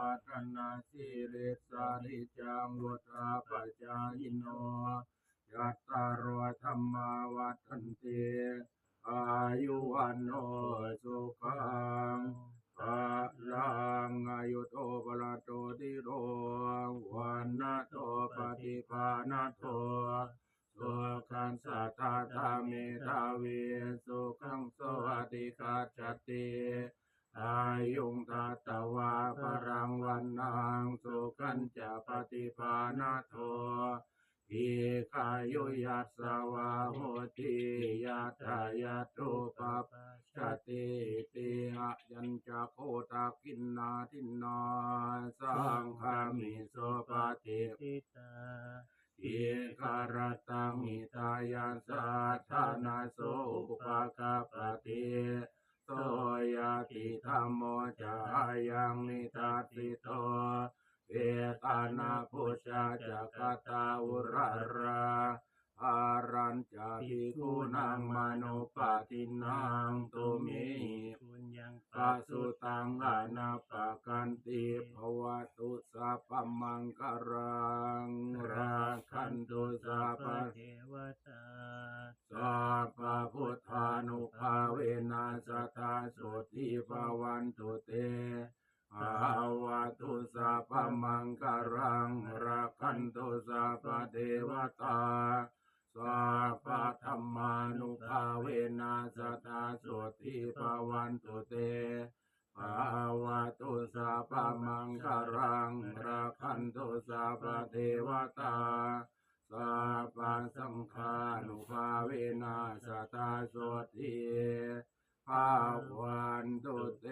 ปัตนาสิริสาริจังวุฒาปจจายโนยัตตารวธรรมาวัฏันติอายุวันโนสุขังภะลังอายุโตปะละโตติโรวันนะโตปฏิภาณโตสุขังสัทธาธรรมิทาเวสุขังสวัสดิกาจติ อายุงทัตตวาปรังวันนังสุขันจะปฏิภาณโทอีกายุยัสสวาโหติยัตถายาตุปปัสสติติอะยัญจะโคตากินนาทินนาสังฆามิโสปฏิทิตาเอกรตังหิตายันสัทธานาโสอุปกาปฏิโสยติธ รรมโมจายังนิทัสสิโตเวตานาพุชาจักตาอุราราอารัญจาภิกุนังมโนปาตินังตุมิปุญญังปัสสุตังอานาปะกันติภวตุสัพพมังคารังราคันตุสัพพเทวตาสัพพพุทธานุภาเวนัสตาสุติภวั นตุเตภาวะตุสัพพมังคารังราคันตุสัพพเทวตาสัพพธรรมานุภาเวนัสตาสุติภวันตุเตภาวะตุสัพพมังคารังราคันตุสัพพเทวตาสัพพสังฆานุภาเวนัสตาโสติ ภาวันตุเต